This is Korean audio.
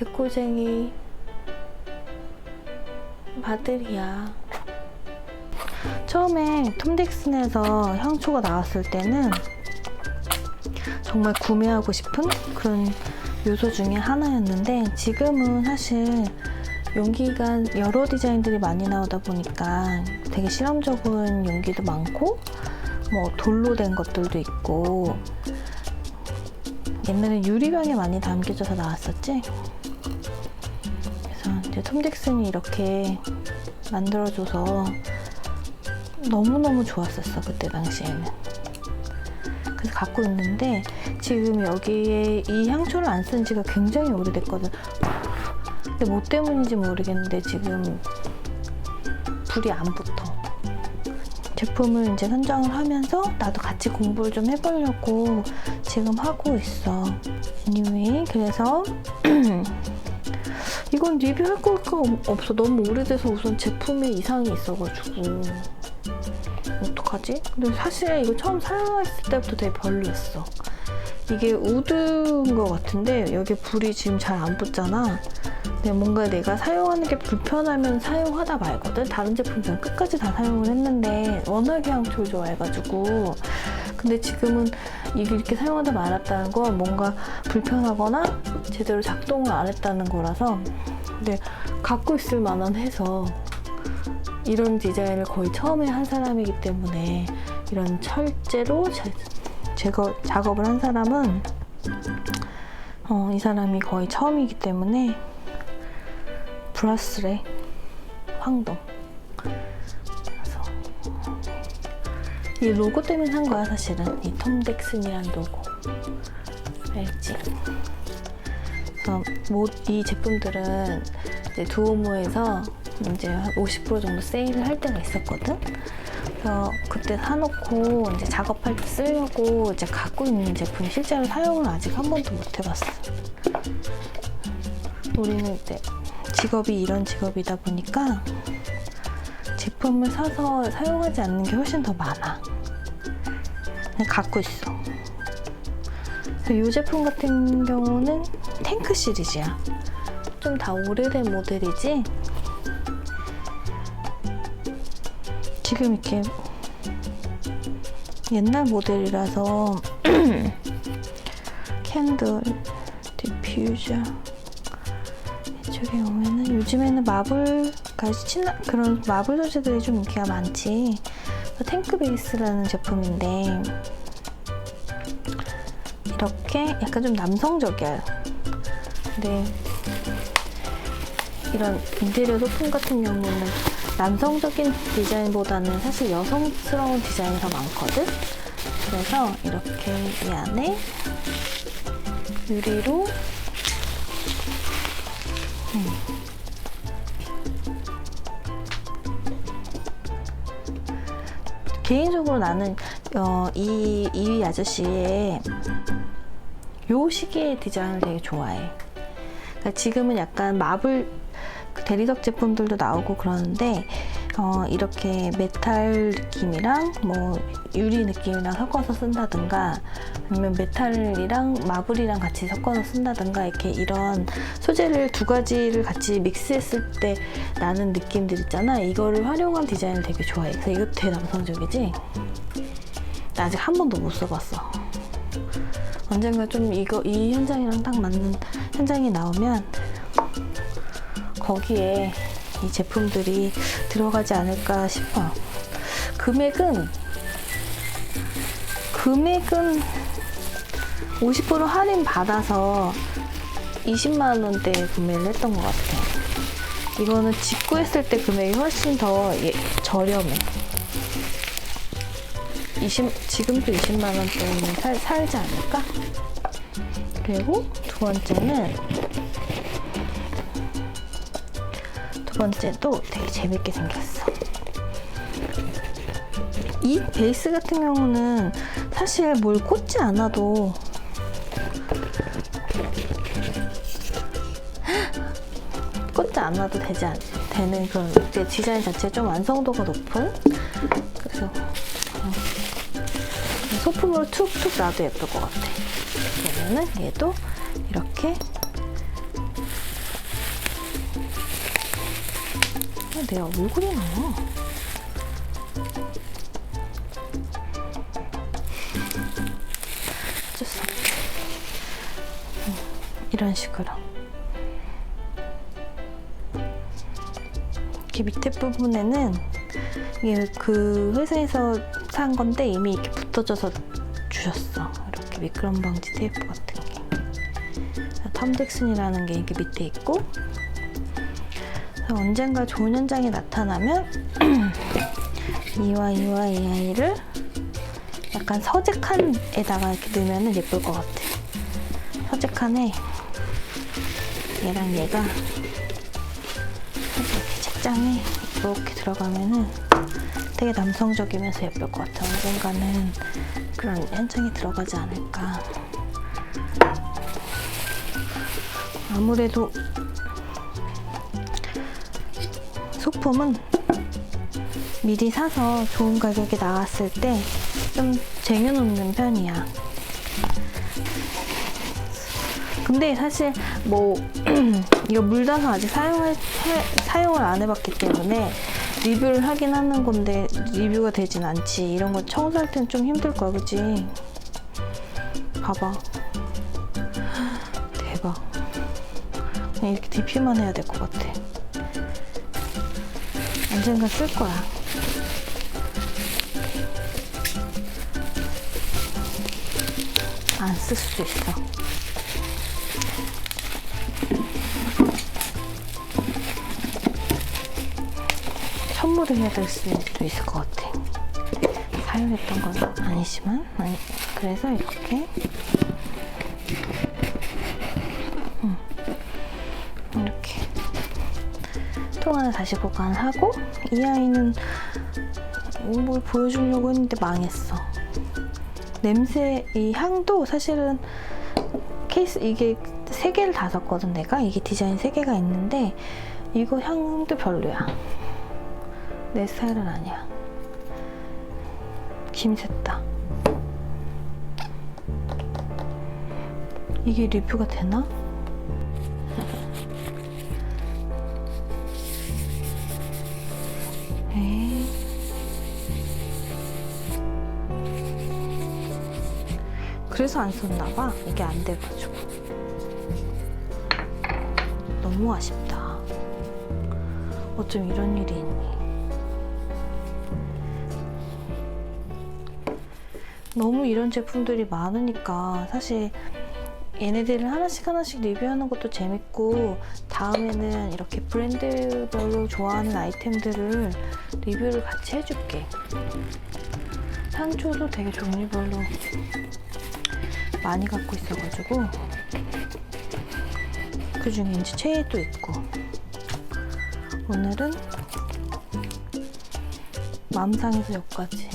데코쟁이 바들이야. 처음에 톰딕슨에서 향초가 나왔을 때는 정말 구매하고 싶은 그런 요소 중에 하나였는데 지금은 사실 용기가 여러 디자인들이 많이 나오다 보니까 되게 실험적인 용기도 많고 뭐 돌로 된 것들도 있고 옛날에 유리병에 많이 담겨져서 나왔었지. 이제 톰 딕슨이 이렇게 만들어줘서 너무너무 좋았었어 그때 당시에는. 그래서 갖고 있는데 지금 여기에 이 향초를 안 쓴 지가 굉장히 오래됐거든. 근데 뭐 때문인지 모르겠는데 지금 불이 안 붙어. 제품을 이제 선정을 하면서 나도 같이 공부를 좀 해보려고 지금 하고 있어. anyway, 그래서 이건 리뷰할 거가 없어. 너무 오래돼서 우선 제품에 이상이 있어가지고. 어떡하지? 근데 사실 이거 처음 사용했을 때부터 되게 별로였어. 이게 우드인 것 같은데 여기 불이 지금 잘 안 붙잖아. 근데 뭔가 내가 사용하는 게 불편하면 사용하다 말거든. 다른 제품들은 끝까지 다 사용을 했는데 워낙에 향초를 좋아해가지고. 근데 지금은 이게 이렇게 사용하다 말았다는 건 뭔가 불편하거나 제대로 작동을 안 했다는 거라서. 근데 갖고 있을 만한 해서 이런 디자인을 거의 처음에 한 사람이기 때문에 이런 철제로 제, 제거, 작업을 한 사람은 어, 이 사람이 거의 처음이기 때문에 브라스레 황동. 이 로고 때문에 산 거야 사실은. 이 톰 덱슨이란 로고. 알지? 그래서 뭐, 이 제품들은 이제 두오모에서 이제 한 50% 정도 세일을 할 때가 있었거든. 그래서 그때 사놓고 이제 작업할 때 쓰려고 이제 갖고 있는 제품이 실제로 사용을 아직 한 번도 못 해봤어. 우리는 이제 직업이 이런 직업이다 보니까 제품을 사서 사용하지 않는 게 훨씬 더 많아. 갖고 있어. 이 제품 같은 경우는 탱크 시리즈야. 좀 다 오래된 모델이지. 지금 이렇게 옛날 모델이라서 캔들, 디퓨저 이쪽에 오면은 요즘에는 마블까지 친한 그런 마블 소재들이 좀 인기가 많지. 탱크 베이스라는 제품인데 이렇게 약간 좀 남성적이야. 근데 이런 인테리어 소품 같은 경우는 남성적인 디자인보다는 사실 여성스러운 디자인이 더 많거든? 그래서 이렇게 이 안에 유리로 음. 개인적으로 나는 어, 이 이위 아저씨의 요 시기의 디자인을 되게 좋아해. 그러니까 지금은 약간 마블 그 대리석 제품들도 나오고 그러는데 어, 이렇게 메탈 느낌이랑 뭐 유리 느낌이랑 섞어서 쓴다든가 아니면 메탈이랑 마블이랑 같이 섞어서 쓴다든가 이렇게 이런 소재를 두 가지를 같이 믹스했을 때 나는 느낌들 있잖아. 이거를 활용한 디자인을 되게 좋아해. 그래서 이것도 되게 남성적이지? 나 아직 한 번도 못 써봤어 언젠가 좀 이거 이 현장이랑 딱 맞는 현장이 나오면 거기에 이 제품들이 들어가지 않을까 싶어. 금액은 금액은 50% 할인 받아서 20만 원대에 구매를 했던 것 같아. 이거는 직구했을 때 금액이 훨씬 더 예, 저렴해. 20, 지금도 20만 원대면 살, 살지 않을까? 그리고 두 번째는 두 번째도 되게 재밌게 생겼어. 이 베이스 같은 경우는 사실 뭘 꽂지 않아도 꽂지 않아도 되지 않, 되는 그런 디자인 자체 좀 완성도가 높은 그래서 어, 소품으로 툭툭 놔도 예쁠 것 같아. 그러면은 얘도 이렇게 어, 내가 얼굴이 나와. 어쩔 수 없지. 음, 이런 식으로. 이렇게 밑에 부분에는 이게 그 회사에서 산 건데 이미 이렇게 붙어져서 주셨어. 이렇게 미끄럼 방지 테이프 같은 게. 텀덱슨이라는 게 이게 밑에 있고 언젠가 좋은 현장이 나타나면 이와 이와 이 아이를 약간 서재칸에다가 이렇게 넣으면 예쁠 것 같아. 서재칸에 얘랑 얘가 책장에 이렇게 들어가면은 되게 남성적이면서 예쁠 것 같아. 언젠가는 그런 현장이 들어가지 않을까. 아무래도 소품은 미리 사서 좋은 가격에 나왔을 때 좀 쟁여놓는 편이야. 근데 사실 뭐 이거 물다서 아직 사용할, 해- 사용을 안 해봤기 때문에 리뷰를 하긴 하는 건데 리뷰가 되진 않지. 이런 거 청소할 땐 좀 힘들 거야, 그지? 봐봐. 대박. 그냥 이렇게 DP만 해야 될 것 같아. 언젠가 쓸 거야. 안 쓸 수도 있어. 선물을 해야 될 수도 있을 것 같아. 사용했던 건 아니지만, 아니, 그래서 이렇게. 음. 이렇게. 통화를 다시 보관하고, 이 아이는 뭘 보여주려고 했는데 망했어. 냄새, 이 향도 사실은 케이스, 이게 세 개를 다 샀거든, 내가. 이게 디자인 세 개가 있는데, 이거 향도 별로야. 내 스타일은 아니야. 김샜다. 이게 리뷰가 되나? 에이. 그래서 안 썼나봐. 이게 안 돼가지고. 너무 아쉽다. 어쩜 이런 일이 있니? 너무 이런 제품들이 많으니까 사실 얘네들을 하나씩 하나씩 리뷰하는 것도 재밌고 다음에는 이렇게 브랜드별로 좋아하는 아이템들을 리뷰를 같이 해줄게. 상초도 되게 종류별로 많이 갖고 있어가지고 그 중에 이제 체이도 있고 오늘은 맘상에서 여기까지